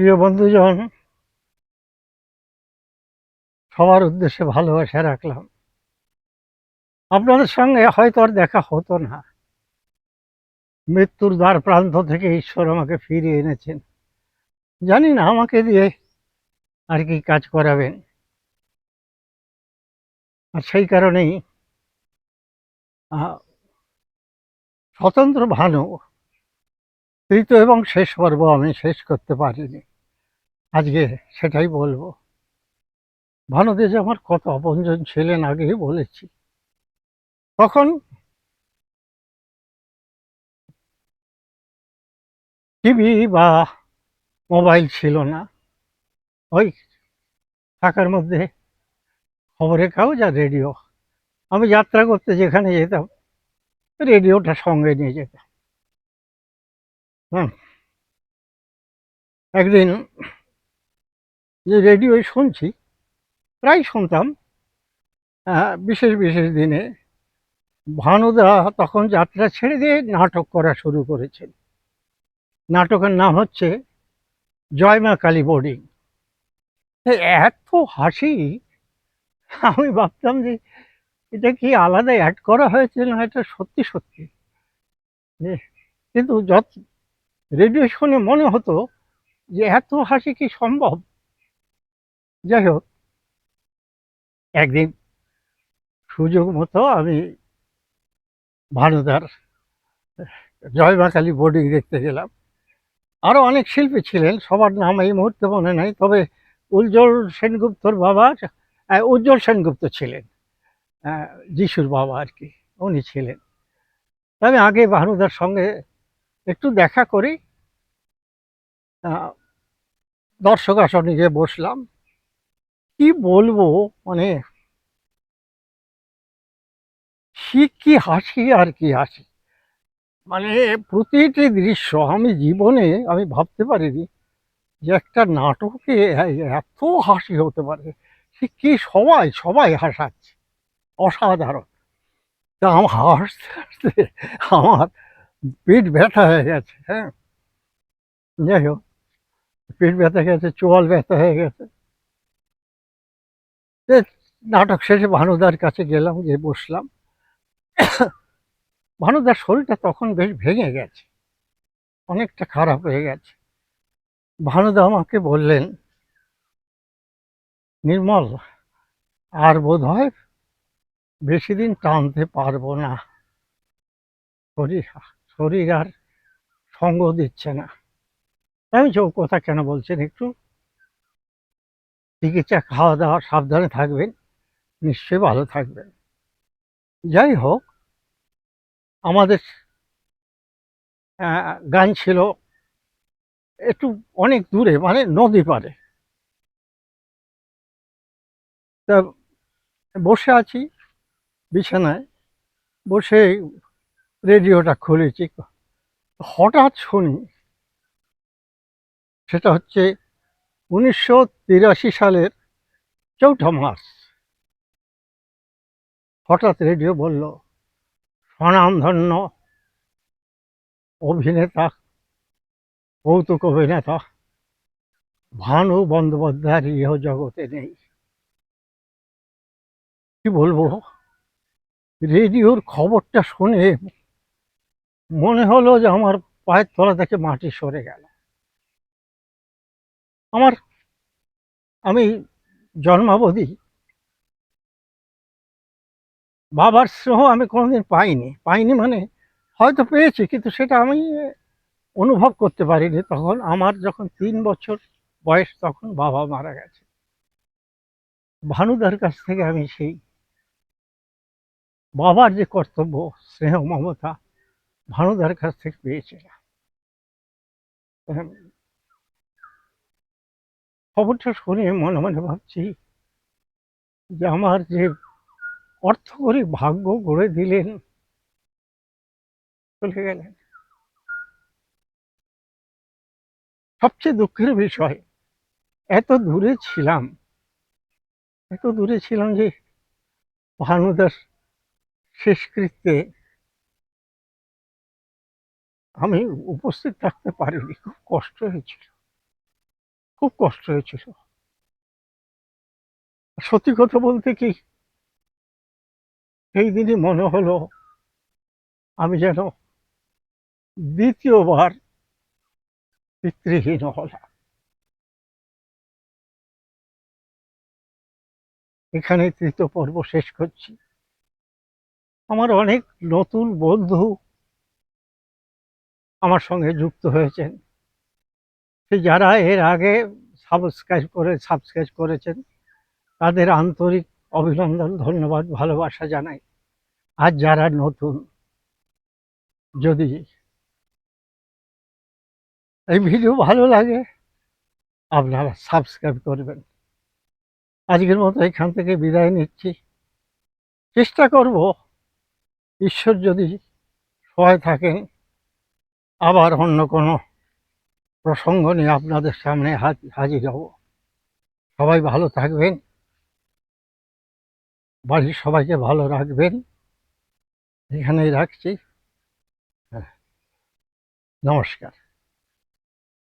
প্রিয় বন্ধুজন, সবার উদ্দেশ্যে ভালোবাসা রাখলাম। আপনাদের সঙ্গে হয়তো আর দেখা হতো না। মৃত্যুর দ্বার প্রান্ত থেকে ঈশ্বর আমাকে ফিরিয়ে এনেছেন। জানি না আমাকে দিয়ে আর কি কাজ করাবেন। আর সেই কারণেই স্বতন্ত্র ভানু তৃতীয় এবং শেষ পর্ব আমি শেষ করতে পারিনি। আজকে সেটাই বলব। ভানুদে যে আমার কত আপনজন ছিলেন আগেই বলেছি। তখন টিভি বা মোবাইল ছিল না। ওই থাকার মধ্যে খবরের কাগজ আর রেডিও। আমি যাত্রা করতে যেখানে যেতাম, রেডিওটা সঙ্গে নিয়ে যেতাম। হুম। একদিন যে রেডিও শুনছি, প্রায় শুনতাম। বিশেষ বিশেষ দিনে ভানুদা তখন যাত্রা ছেড়ে দিয়ে নাটক করা শুরু করেছেন। নাটকের নাম হচ্ছে জয়মা কালী বোর্ডিং। এত হাসি, আমি ভাবতাম যে এটা কি আলাদা অ্যাড করা হয়েছে না এটা সত্যি সত্যি? কিন্তু যত রেডিও শুনে মনে হতো যে এত হাসি কি সম্ভব? যাই হোক একদিন সুযোগ মতো আমি ভানুদার জয় কালী বোর্ডিং দেখতে গেলাম। আরও অনেক শিল্পী ছিলেন, সবার নাম এই মুহূর্তে মনে নাই, তবে উজ্জ্বল সেনগুপ্তর বাবা উজ্জ্বল সেনগুপ্ত ছিলেন যিশুর বাবা আর কি, উনি ছিলেন। আমি আগে ভানুদার সঙ্গে একটু দেখা করি দর্শক আসনে গিয়ে বসলাম। কি বলব মানে সে কি হাসি আর কি হাসি? মানে প্রতিটি দৃশ্য আমি জীবনে আমি ভাবতে পারিনি যে একটা নাটকে এত হাসি হতে পারে। সে কি সবাই সবাই হাসাচ্ছে? অসাধারণ। তা আমার হাসতে হাসতে আমার পেট ব্যথা হয়ে গেছে হ্যাঁ? যাই হোক, পেট ব্যথা হয়ে গেছে, চোয়াল ব্যথা হয়ে গেছে। নাটক শেষে ভানুদার কাছে গেলাম, গিয়ে বসলাম। ভানুদার শরীরটা তখন বেশ ভেঙে গেছে, অনেকটা খারাপ হয়ে গেছে। ভানুদা আমাকে বললেন, নির্মল, আর বোধ হয় বেশি দিন টানতে পারব না। শরীর শরীর আর সঙ্গ দিচ্ছে না। আমি চোখ কথা কেন বলছেন একটু? চিকিৎসা খাওয়া দাওয়া সাবধানে থাকবেন, নিশ্চয়ই ভালো থাকবেন। যাই হোক, আমাদের গান ছিল একটু অনেক দূরে মানে নদী পারে তা বসে আছি বিছানায়, বসে রেডিওটা খুলেছি। হঠাৎ শুনি, সেটা হচ্ছে উনিশশো তিরাশি সালের চৌঠা মার্চ। হঠাৎ রেডিও বলল, স্বনামধন্য অভিনেতা, কৌতুক অভিনেতা, ভানু বন্দ্যোপাধ্যায়ের ইহ জগতে নেই। কি বলব? রেডিওর খবরটা শুনে মনে হলো যে আমার পায়ের তলা থেকে মাটি সরে গেল। আমার, আমি জন্মাবধি। বাবার স্নেহ আমি কোনোদিন পাইনি। পাইনি মানে হয়তো পেয়েছি, কিন্তু সেটা আমি অনুভব করতে পারিনি তখন। আমার যখন তিন বছর বয়স, তখন বাবা মারা গেছে। ভানুদার কাছ থেকে আমি সেই বাবার যে কর্তব্য, স্নেহ, মমতা, ভানুদার কাছ থেকে পেয়েছিলাম। খবরটা শুনে মনে মনে ভাবছি যে আমার যে অর্থ করে ভাগ্য গড়ে দিলেন, চলে গেলেন। সবচেয়ে দুঃখের বিষয়, এত দূরে ছিলাম, এত দূরে ছিলাম যে ভানুদার শেষকৃত্যে আমি উপস্থিত থাকতে পারিনি, খুব কষ্ট হয়েছিল। খুব কষ্ট হয়েছিল। সত্যি কথা বলতে কি, সেই দিনই মনে হলো আমি যেন দ্বিতীয়বার পিতৃহীন হলাম। এখানে তৃতীয় পর্ব শেষ করছি। আমার অনেক নতুন বন্ধু আমার সঙ্গে যুক্ত হয়েছেন। সেই যারা এর আগে সাবস্ক্রাইব করে সাবস্ক্রাইব করেছেন, তাদের আন্তরিক অভিনন্দন, ধন্যবাদ, ভালোবাসা জানাই। আর যারা নতুন, যদি এই ভিডিও ভালো লাগে, আপনারা সাবস্ক্রাইব করবেন। আজকের মতো এখান থেকে বিদায় নিচ্ছি। চেষ্টা করব, ঈশ্বর যদি সহায় থাকেন, আবার অন্য কোনো প্রসঙ্গ নিয়ে আপনাদের সামনে হাজ- হাজির হব। সবাই ভালো থাকবেন। বাড়ির সবাইকে ভালো রাখবেন। এখানেই রাখছি। হ্যাঁ। নমস্কার।